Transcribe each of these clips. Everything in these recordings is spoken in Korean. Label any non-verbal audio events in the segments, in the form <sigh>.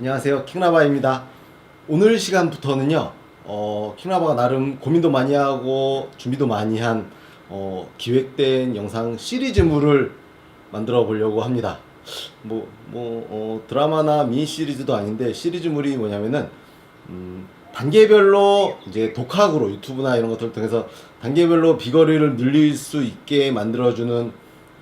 안녕하세요. 킹라바입니다. 오늘 시간부터는요 어, 킹라바가 나름 고민도 많이 하고 준비도 많이 한 어, 기획된 영상 시리즈물을 만들어 보려고 합니다. 뭐, 뭐 어, 드라마나 미니 시리즈도 아닌데 시리즈물이 뭐냐면은 음, 단계별로 이제 독학으로 유튜브나 이런 것들을 통해서 단계별로 비거리를 늘릴 수 있게 만들어주는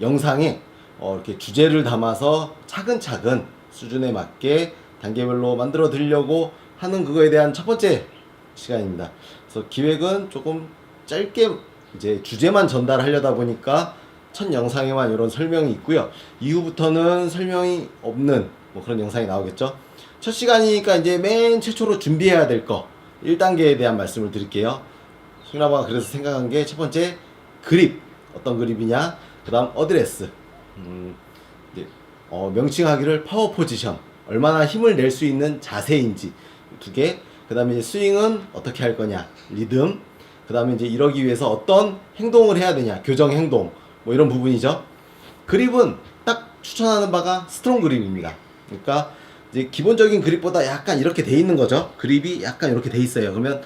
영상에 어, 이렇게 주제를 담아서 차근차근 수준에 맞게 단계별로 만들어 드리려고 하는 그거에 대한 첫 번째 시간입니다. 그래서 기획은 조금 짧게 이제 주제만 전달하려다 보니까 첫 영상에만 이런 설명이 있고요. 이후부터는 설명이 없는 뭐 그런 영상이 나오겠죠. 첫 시간이니까 이제 맨 최초로 준비해야 될 거 1단계에 대한 말씀을 드릴게요. 킹라바가 그래서 생각한 게 첫 번째 그립 어떤 그립이냐 그 다음 어드레스 음, 어, 명칭하기를 파워 포지션 얼마나 힘을 낼 수 있는 자세인지 두 개. 그 다음에 스윙은 어떻게 할 거냐 리듬. 그 다음에 이제 이러기 위해서 어떤 행동을 해야 되냐 교정 행동 뭐 이런 부분이죠. 그립은 딱 추천하는 바가 스트롱 그립입니다. 그러니까 이제 기본적인 그립보다 약간 이렇게 돼 있는 거죠. 그립이 약간 이렇게 돼 있어요. 그러면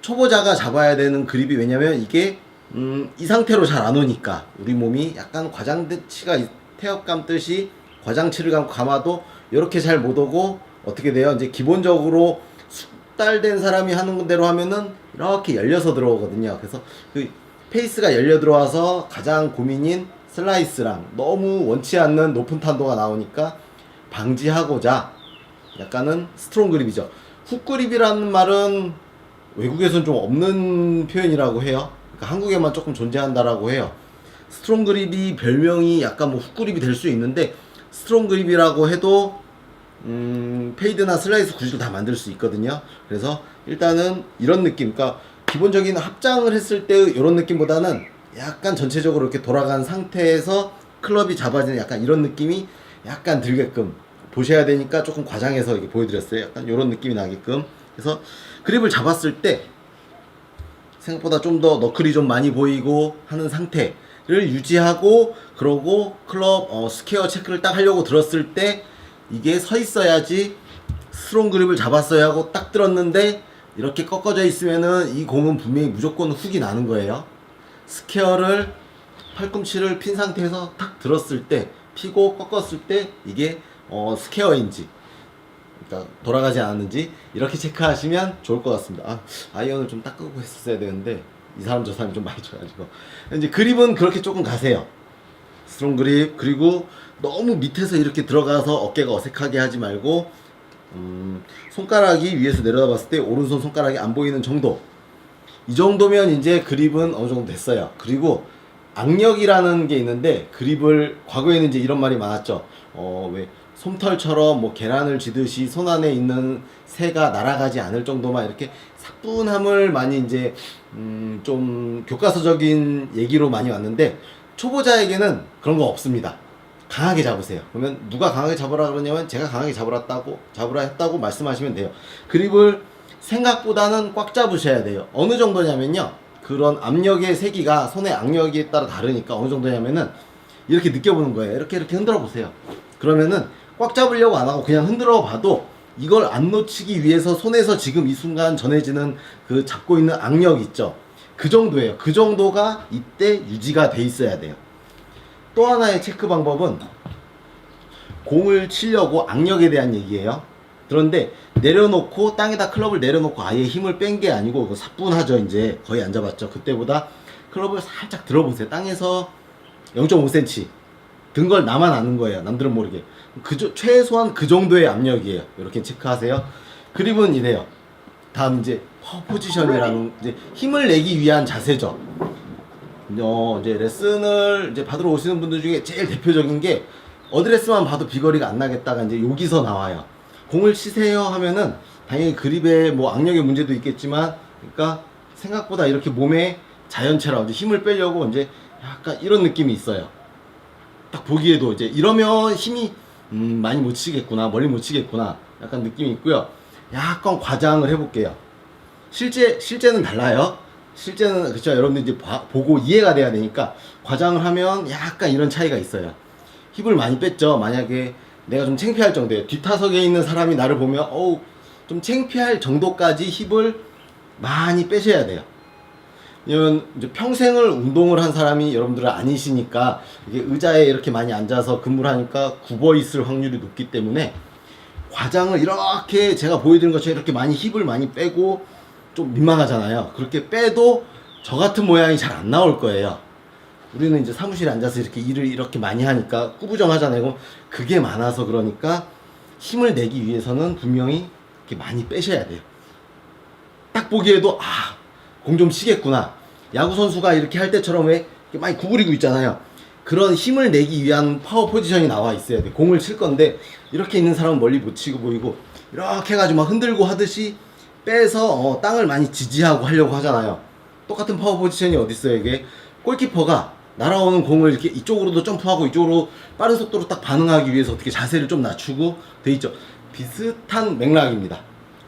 초보자가 잡아야 되는 그립이 왜냐면 이게 음, 이 상태로 잘 안 오니까 우리 몸이 약간 과장치가 태엽 감듯이 과장치를 감고 감아도 이렇게 잘 못 오고 어떻게 돼요? 이제 기본적으로 숙달된 사람이 하는 대로 하면은 이렇게 열려서 들어오거든요. 그래서 그 페이스가 열려 들어와서 가장 고민인 슬라이스랑 너무 원치 않는 높은 탄도가 나오니까 방지하고자 약간은 스트롱 그립이죠. 훅 그립이라는 말은 외국에서는 좀 없는 표현이라고 해요. 그러니까 한국에만 조금 존재한다라고 해요. 스트롱 그립이 별명이 약간 뭐 훅 그립이 될 수 있는데 스트롱 그립이라고 해도 음, 페이드나 슬라이스 구질도 다 만들 수 있거든요. 그래서 일단은 이런 느낌, 그러니까 기본적인 합장을 했을 때 이런 느낌보다는 약간 전체적으로 이렇게 돌아간 상태에서 클럽이 잡아지는 약간 이런 느낌이 약간 들게끔 보셔야 되니까 조금 과장해서 이렇게 보여드렸어요. 약간 이런 느낌이 나게끔. 그래서 그립을 잡았을 때 생각보다 좀 더 너클이 좀 많이 보이고 하는 상태를 유지하고 그러고 클럽 어, 스퀘어 체크를 딱 하려고 들었을 때 이게 서 있어야지 스트롱 그립을 잡았어야 하고 딱 들었는데 이렇게 꺾어져 있으면은 이 공은 분명히 무조건 훅이 나는 거예요. 스퀘어를 팔꿈치를 핀 상태에서 탁 들었을 때 피고 꺾었을 때 이게 어, 스퀘어인지 그러니까 돌아가지 않았는지 이렇게 체크하시면 좋을 것 같습니다. 아, 아이언을 좀 닦고 했었어야 되는데 이 사람 저 사람이 좀 많이 쳐가지고 이제 그립은 그렇게 조금 가세요. 스트롱 그립 그리고 너무 밑에서 이렇게 들어가서 어깨가 어색하게 하지 말고 음, 손가락이 위에서 내려다 봤을 때 오른손 손가락이 안 보이는 정도 이 정도면 이제 그립은 어느 정도 됐어요. 그리고 악력이라는 게 있는데 그립을 과거에는 이제 이런 말이 많았죠. 어, 왜 솜털처럼 뭐 계란을 쥐듯이 손 안에 있는 새가 날아가지 않을 정도만 이렇게 사뿐함을 많이 이제 음, 좀 교과서적인 얘기로 많이 왔는데 초보자에게는 그런 거 없습니다. 강하게 잡으세요. 그러면 누가 강하게 잡으라 그러냐면 제가 강하게 잡으라다고 잡으라 했다고 말씀하시면 돼요. 그립을 생각보다는 꽉 잡으셔야 돼요. 어느 정도냐면요. 그런 압력의 세기가 손의 악력에 따라 다르니까 어느 정도냐면은 이렇게 느껴보는 거예요. 이렇게 이렇게 흔들어 보세요. 그러면은 꽉 잡으려고 안 하고 그냥 흔들어 봐도 이걸 안 놓치기 위해서 손에서 지금 이 순간 전해지는 그 잡고 있는 악력 있죠. 그 정도예요. 그 정도가 이때 유지가 돼 있어야 돼요. 또 하나의 체크 방법은 공을 치려고 악력에 대한 얘기예요. 그런데 내려놓고 땅에다 클럽을 내려놓고 아예 힘을 뺀 게 아니고 그거 사뿐하죠 이제 거의 안 잡았죠. 그때보다 클럽을 살짝 들어보세요. 땅에서 0.5cm 든 걸 나만 아는 거예요. 남들은 모르게. 그 저- 최소한 그 정도의 압력이에요. 이렇게 체크하세요. 그립은 이래요. 다음 이제 퍼 포지션이라는 이제 힘을 내기 위한 자세죠. 어, 이제 레슨을 이제 받으러 오시는 분들 중에 제일 대표적인 게 어드레스만 봐도 비거리가 안 나겠다가 이제 여기서 나와요. 공을 치세요 하면은 당연히 그립에 뭐 악력의 문제도 있겠지만 그러니까 생각보다 이렇게 몸에 자연체라고 이제 힘을 빼려고 이제 약간 이런 느낌이 있어요. 딱 보기에도 이제 이러면 힘이 음, 많이 못 치겠구나 멀리 못 치겠구나 약간 느낌이 있고요. 약간 과장을 해볼게요. 실제 실제는 달라요. 실제는 그렇죠. 여러분들 이제 봐- 보고 이해가 돼야 되니까 과장을 하면 약간 이런 차이가 있어요. 힙을 많이 뺐죠. 만약에 내가 좀 창피할 정도예요. 뒷타석에 있는 사람이 나를 보면 어우 좀 창피할 정도까지 힙을 많이 빼셔야 돼요. 이제 평생을 운동을 한 사람이 여러분들은 아니시니까 이게 의자에 이렇게 많이 앉아서 근무를 하니까 굽어 있을 확률이 높기 때문에 과장을 이렇게 제가 보여드린 것처럼 이렇게 많이 힙을 많이 빼고 좀 민망하잖아요. 그렇게 빼도 저 같은 모양이 잘 안 나올 거예요. 우리는 이제 사무실에 앉아서 이렇게 일을 이렇게 많이 하니까 꾸부정하잖아요. 그게 많아서 그러니까 힘을 내기 위해서는 분명히 이렇게 많이 빼셔야 돼요. 딱 보기에도 아, 공 좀 치겠구나. 야구 선수가 이렇게 할 때처럼 왜 이렇게 많이 구부리고 있잖아요. 그런 힘을 내기 위한 파워 포지션이 나와 있어야 돼. 공을 칠 건데 이렇게 있는 사람은 멀리 못 치고 보이고 이렇게 해가지고 막 흔들고 하듯이 빼서 어, 땅을 많이 지지하고 하려고 하잖아요. 똑같은 파워 포지션이 어디 있어요 이게 골키퍼가 날아오는 공을 이렇게 이쪽으로도 점프하고 이쪽으로 빠른 속도로 딱 반응하기 위해서 어떻게 자세를 좀 낮추고 돼 있죠. 비슷한 맥락입니다.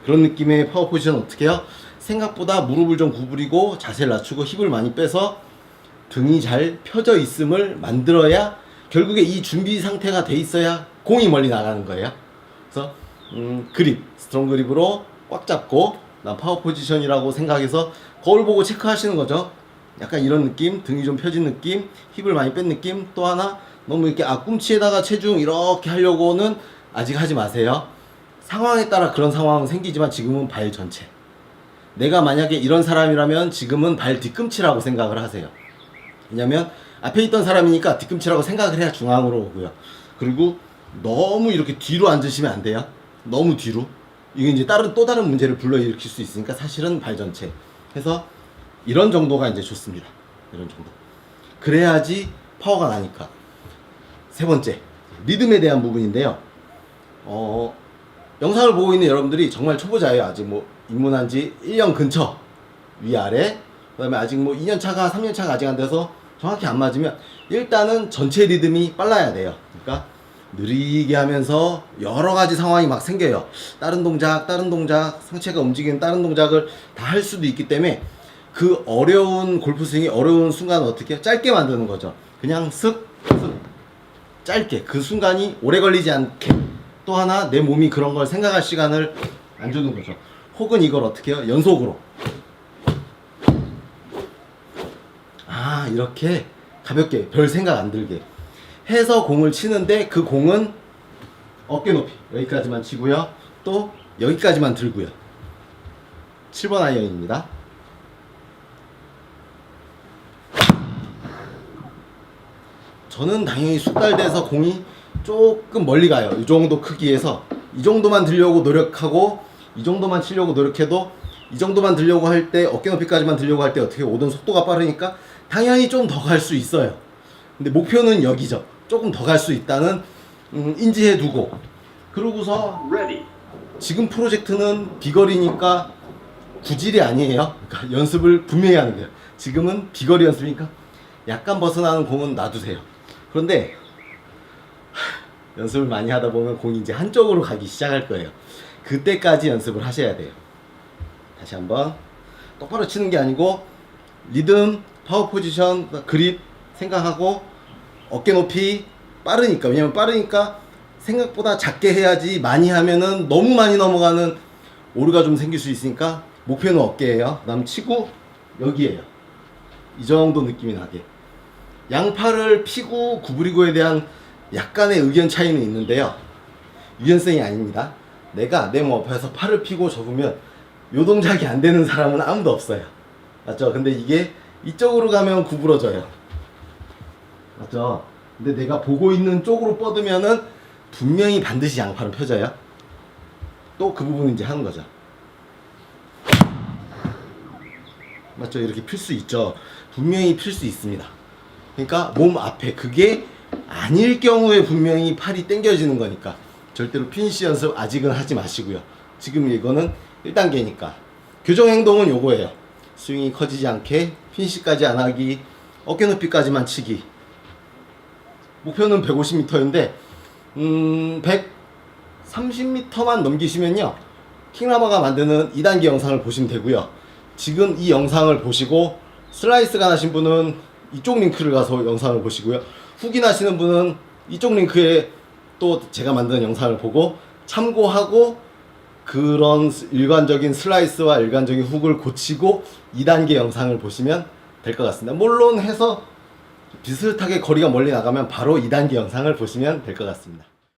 그런 느낌의 파워 포지션 어떻게 해요? 생각보다 무릎을 좀 구부리고 자세를 낮추고 힙을 많이 빼서 등이 잘 펴져 있음을 만들어야 결국에 이 준비 상태가 돼 있어야 공이 멀리 나가는 거예요. 그래서 음, 그립, 스트롱 그립으로 꽉 잡고 난 파워 포지션이라고 생각해서 거울 보고 체크하시는 거죠. 약간 이런 느낌, 등이 좀 펴진 느낌, 힙을 많이 뺀 느낌. 또 하나 너무 이렇게 앞꿈치에다가 체중 이렇게 하려고는 아직 하지 마세요. 상황에 따라 그런 상황은 생기지만 지금은 발 전체. 내가 만약에 이런 사람이라면 지금은 발 뒤꿈치라고 생각을 하세요. 왜냐면 앞에 있던 사람이니까 뒤꿈치라고 생각을 해야 중앙으로 오고요. 그리고 너무 이렇게 뒤로 앉으시면 안 돼요. 너무 뒤로. 이게 이제 다른 또 다른 문제를 불러일으킬 수 있으니까 사실은 발 전체. 해서 이런 정도가 이제 좋습니다. 이런 정도. 그래야지 파워가 나니까. 세 번째, 리듬에 대한 부분인데요. 어, 영상을 보고 있는 여러분들이 정말 초보자예요. 아직 뭐 입문한 지 1년 근처 위아래 그 다음에 아직 뭐 2년 차가 3년 차가 아직 안 돼서 정확히 안 맞으면 일단은 전체 리듬이 빨라야 돼요. 그러니까 느리게 하면서 여러 가지 상황이 막 생겨요. 다른 동작, 다른 동작, 상체가 움직이는 다른 동작을 다 할 수도 있기 때문에 그 어려운 골프 스윙이 어려운 순간을 어떻게? 짧게 만드는 거죠. 그냥 슥, 슥 짧게 그 순간이 오래 걸리지 않게 또 하나 내 몸이 그런 걸 생각할 시간을 안 주는 거죠. 혹은 이걸 어떻게 해요? 연속으로. 아, 이렇게 가볍게 별 생각 안 들게 해서 공을 치는데 그 공은 어깨 높이 여기까지만 치고요. 또 여기까지만 들고요. 7번 아이언입니다. 저는 당연히 숙달돼서 공이 조금 멀리 가요. 이 정도 크기에서 이 정도만 들려고 노력하고 이 정도만 치려고 노력해도 이 정도만 들려고 할 때 어깨 높이까지만 들려고 할 때 어떻게 오던 속도가 빠르니까 당연히 좀 더 갈 수 있어요. 근데 목표는 여기죠. 조금 더 갈 수 있다는 음, 인지해 두고 그러고서 지금 프로젝트는 비거리니까 구질이 아니에요. 그러니까 <laughs> 연습을 분명히 하는 거예요. 지금은 비거리 연습이니까 약간 벗어나는 공은 놔두세요. 그런데 하, 연습을 많이 하다 보면 공이 이제 한쪽으로 가기 시작할 거예요. 그때까지 연습을 하셔야 돼요. 다시 한번 똑바로 치는 게 아니고 리듬, 파워 포지션, 그립 생각하고 어깨 높이 빠르니까 왜냐면 빠르니까 생각보다 작게 해야지 많이 하면은 너무 많이 넘어가는 오류가 좀 생길 수 있으니까 목표는 어깨예요. 그다음 치고 여기에요. 이 정도 느낌이 나게. 양팔을 피고 구부리고에 대한 약간의 의견 차이는 있는데요. 유연성이 아닙니다. 내가 내몸 앞에서 팔을 피고 접으면 요 동작이 안 되는 사람은 아무도 없어요. 맞죠? 근데 이게 이쪽으로 가면 구부러져요. 맞죠? 근데 내가 보고 있는 쪽으로 뻗으면은 분명히 반드시 양팔은 펴져요. 또 그 부분 이제 하는 거죠. 맞죠? 이렇게 필 수 있죠. 분명히 필 수 있습니다. 그러니까 몸 앞에 그게 아닐 경우에 분명히 팔이 당겨지는 거니까 절대로 피니시 연습 아직은 하지 마시고요. 지금 이거는 1단계니까 교정 행동은 요거예요. 스윙이 커지지 않게 피니시까지 안 하기, 어깨 높이까지만 치기. 목표는 150m인데 음, 130m만 넘기시면요. 킹라버가 만드는 2단계 영상을 보시면 되고요. 지금 이 영상을 보시고 슬라이스가 나신 분은 이쪽 링크를 가서 영상을 보시고요. 후기 나시는 분은 이쪽 링크에 또 제가 만든 영상을 보고 참고하고 그런 스- 일관적인 슬라이스와 일관적인 훅을 고치고 2단계 영상을 보시면 될 것 같습니다. 물론 해서 비슷하게 거리가 멀리 나가면 바로 2단계 영상을 보시면 될 것 같습니다.